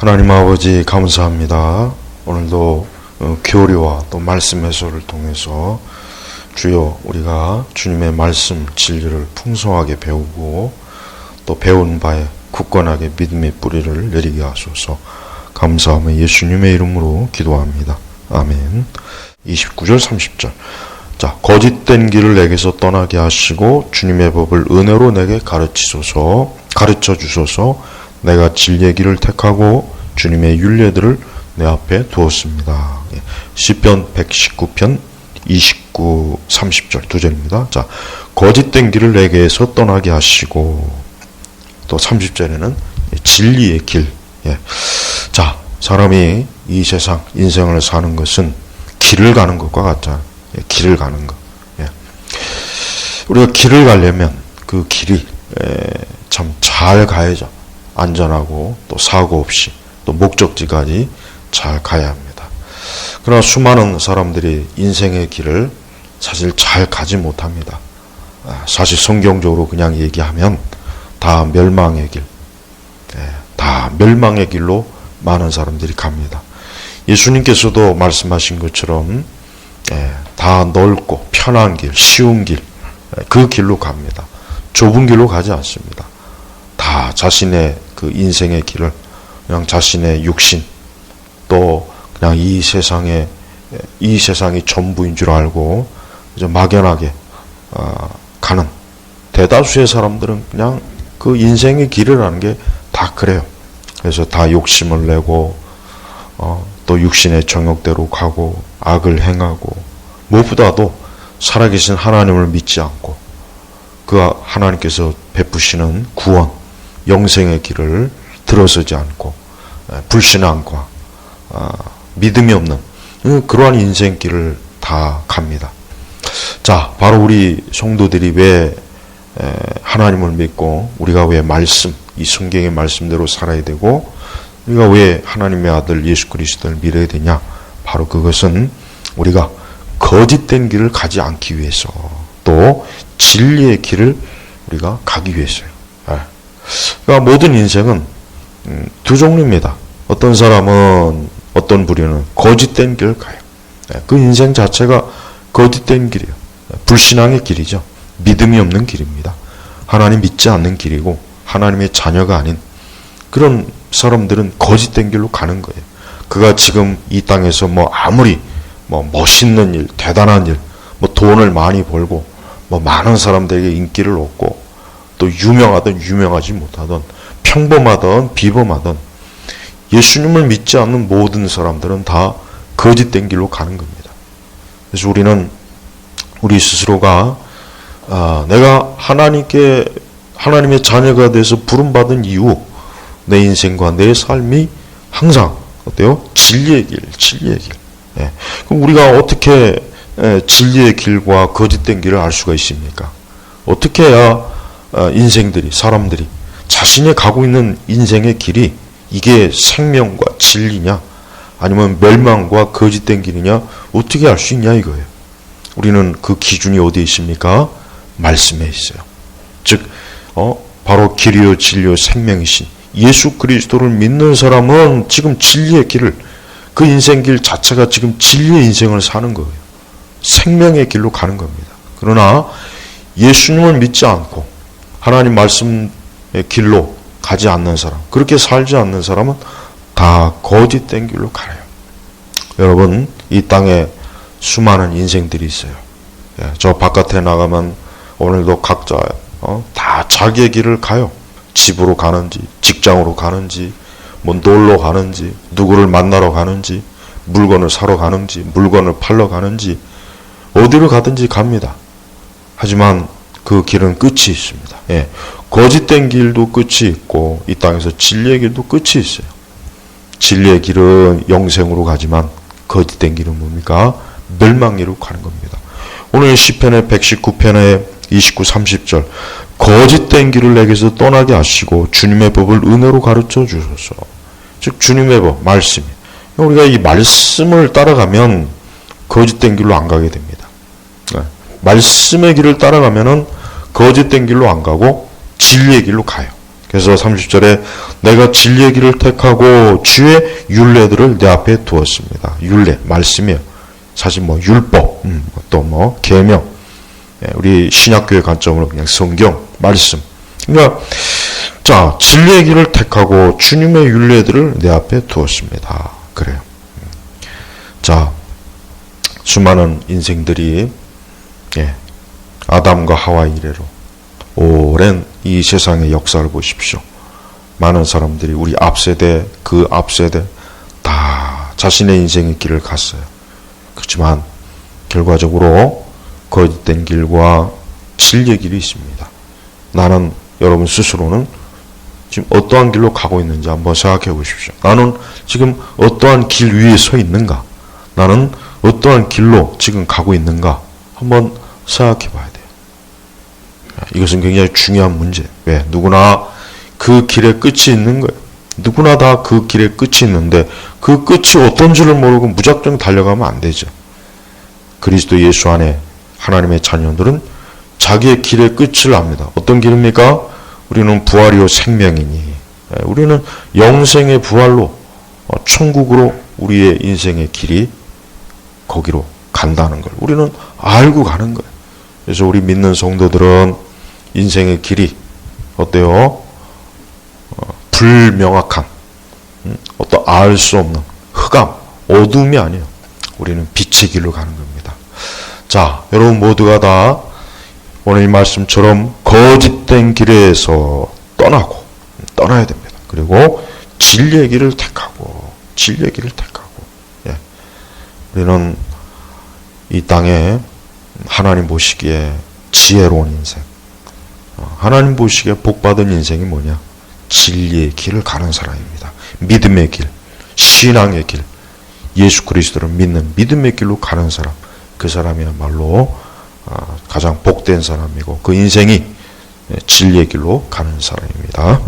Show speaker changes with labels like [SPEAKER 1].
[SPEAKER 1] 하나님 아버지 감사합니다. 오늘도 어, 교리와 또 말씀 해설을 통해서 주여 우리가 주님의 말씀 진리를 풍성하게 배우고 또 배운 바에 굳건하게 믿음의 뿌리를 내리게 하소서 감사하며 예수님의 이름으로 기도합니다. 아멘. 29절 30절 자 거짓된 길을 내게서 떠나게 하시고 주님의 법을 은혜로 내게 가르치소서 가르쳐 주소서 내가 진리의 길을 택하고 주님의 윤례들을 내 앞에 두었습니다. 예. 시편 119편 29, 30절 두 절입니다. 자, 거짓된 길을 내게서 떠나게 하시고 또 30절에는 진리의 길. 예. 자, 사람이 이 세상 인생을 사는 것은 길을 가는 것과 같잖아요. 예, 길을 가는 것. 예. 우리가 길을 가려면 그 길이 참 잘 가야죠. 안전하고 또 사고 없이 또 목적지까지 잘 가야 합니다. 그러나 수많은 사람들이 인생의 길을 사실 잘 가지 못합니다. 아, 사실 성경적으로 그냥 얘기하면 다 멸망의 길, 예, 다 멸망의 길로 많은 사람들이 갑니다. 예수님께서도 말씀하신 것처럼 예, 다 넓고 편한 길, 쉬운 길, 예, 그 길로 갑니다. 좁은 길로 가지 않습니다. 다 자신의 그 인생의 길을 그냥 자신의 육신 또 그냥 이 세상에 이 세상이 전부인 줄 알고 이제 막연하게 어, 가는 대다수의 사람들은 그냥 그 인생의 길이라는 게 다 그래요. 그래서 다 욕심을 내고 어, 또 육신의 정욕대로 가고 악을 행하고 무엇보다도 살아계신 하나님을 믿지 않고 그 하나님께서 베푸시는 구원 영생의 길을 들어서지 않고 불신앙과 아, 믿음이 없는 그러한 인생길을 다 갑니다. 자, 바로 우리 성도들이 왜 하나님을 믿고 우리가 왜 말씀, 이 성경의 말씀대로 살아야 되고 우리가 왜 하나님의 아들 예수 그리스도를 믿어야 되냐? 바로 그것은 우리가 거짓된 길을 가지 않기 위해서 또 진리의 길을 우리가 가기 위해서요. 그러니까 모든 인생은 음, 두 종류입니다. 어떤 사람은 어떤 부류는 거짓된 길을 가요. 네, 그 인생 자체가 거짓된 길이에요. 불신앙의 길이죠. 믿음이 없는 길입니다. 하나님 믿지 않는 길이고 하나님의 자녀가 아닌 그런 사람들은 거짓된 길로 가는 거예요. 그가 지금 이 땅에서 뭐 아무리 뭐 멋있는 일, 대단한 일, 뭐 돈을 많이 벌고 뭐 많은 사람들에게 인기를 얻고 또 유명하든 유명하지 못하든 평범하든 비범하든 예수님을 믿지 않는 모든 사람들은 다 거짓된 길로 가는 겁니다. 그래서 우리는 우리 스스로가 아, 내가 하나님께 하나님의 자녀가 돼서 부름받은 이후 내 인생과 내 삶이 항상 어때요? 진리의 길, 진리의 길. 예. 그럼 우리가 어떻게 예, 진리의 길과 거짓된 길을 알 수가 있습니까? 어떻게 해야 어, 인생들이 사람들이 자신이 가고 있는 인생의 길이 이게 생명과 진리냐 아니면 멸망과 거짓된 길이냐 어떻게 알 수 있냐 이거예요. 우리는 그 기준이 어디에 있습니까? 말씀에 있어요. 즉 어, 바로 길이요 진리요 생명이신 예수 그리스도를 믿는 사람은 지금 진리의 길을 그 인생 길 자체가 지금 진리의 인생을 사는 거예요. 생명의 길로 가는 겁니다. 그러나 예수님을 믿지 않고 하나님 말씀의 길로 가지 않는 사람, 그렇게 살지 않는 사람은 다 거짓된 길로 가요. 여러분, 이 땅에 수많은 인생들이 있어요. 예, 저 바깥에 나가면 오늘도 각자 어, 다 자기의 길을 가요. 집으로 가는지, 직장으로 가는지, 뭐 놀러 가는지, 누구를 만나러 가는지, 물건을 사러 가는지, 물건을 팔러 가는지, 어디로 가든지 갑니다. 하지만 그 길은 끝이 있습니다. 예. 거짓된 길도 끝이 있고 이 땅에서 진리의 길도 끝이 있어요. 진리의 길은 영생으로 가지만 거짓된 길은 뭡니까? 멸망리로 가는 겁니다. 오늘 시편의 119편의 29, 30절 거짓된 길을 내게서 떠나게 하시고 주님의 법을 은혜로 가르쳐 주소서. 즉 주님의 법, 말씀이. 우리가 이 말씀을 따라가면 거짓된 길로 안 가게 됩니다. 네. 말씀의 길을 따라가면은 거짓된 길로 안 가고 진리의 길로 가요. 그래서 30절에 내가 진리의 길을 택하고 주의 율례들을 내 앞에 두었습니다. 율례, 말씀이에요. 사실 뭐 율법, 음, 또뭐 계명, 예, 우리 신약교회 관점으로 그냥 성경, 말씀. 그러니까 자 진리의 길을 택하고 주님의 율례들을 내 앞에 두었습니다. 그래요. 음. 자 수많은 인생들이 예, 아담과 하와 이래로 오랜 이 세상의 역사를 보십시오. 많은 사람들이 우리 앞세대 그 앞세대 다 자신의 인생의 길을 갔어요. 그렇지만 결과적으로 거짓된 길과 진리의 길이 있습니다. 나는 여러분 스스로는 지금 어떠한 길로 가고 있는지 한번 생각해 보십시오. 나는 지금 어떠한 길 위에 서 있는가? 나는 어떠한 길로 지금 가고 있는가? 한번 생각해 봐야 돼요. 이것은 굉장히 중요한 문제. 왜? 누구나 그 길에 끝이 있는 거예요. 누구나 다 그 길에 끝이 있는데 그 끝이 어떤 줄을 모르고 무작정 달려가면 안 되죠. 그리스도 예수 안에 하나님의 자녀들은 자기의 길의 끝을 압니다. 어떤 길입니까? 우리는 부활이요 생명이니 예, 우리는 영생의 부활로 어, 천국으로 우리의 인생의 길이 거기로 간다는 걸 우리는 알고 가는 거예요. 그래서 우리 믿는 성도들은 인생의 길이 어때요? 어, 불명확한 음, 어떤 알 수 없는 흑암, 어둠이 아니에요. 우리는 빛의 길로 가는 겁니다. 자, 여러분 모두가 다 오늘 이 말씀처럼 거짓된 길에서 떠나고 떠나야 됩니다. 그리고 진리의 길을 택하고 진리의 길을 택하고 예. 우리는 이 땅에 하나님 보시기에 지혜로운 인생 어, 하나님 보시기에 복받은 인생이 뭐냐 진리의 길을 가는 사람입니다. 믿음의 길, 신앙의 길, 예수 그리스도를 믿는 믿음의 길로 가는 사람 그 사람이야말로 아, 가장 복된 사람이고 그 인생이 진리의 길로 가는 사람입니다.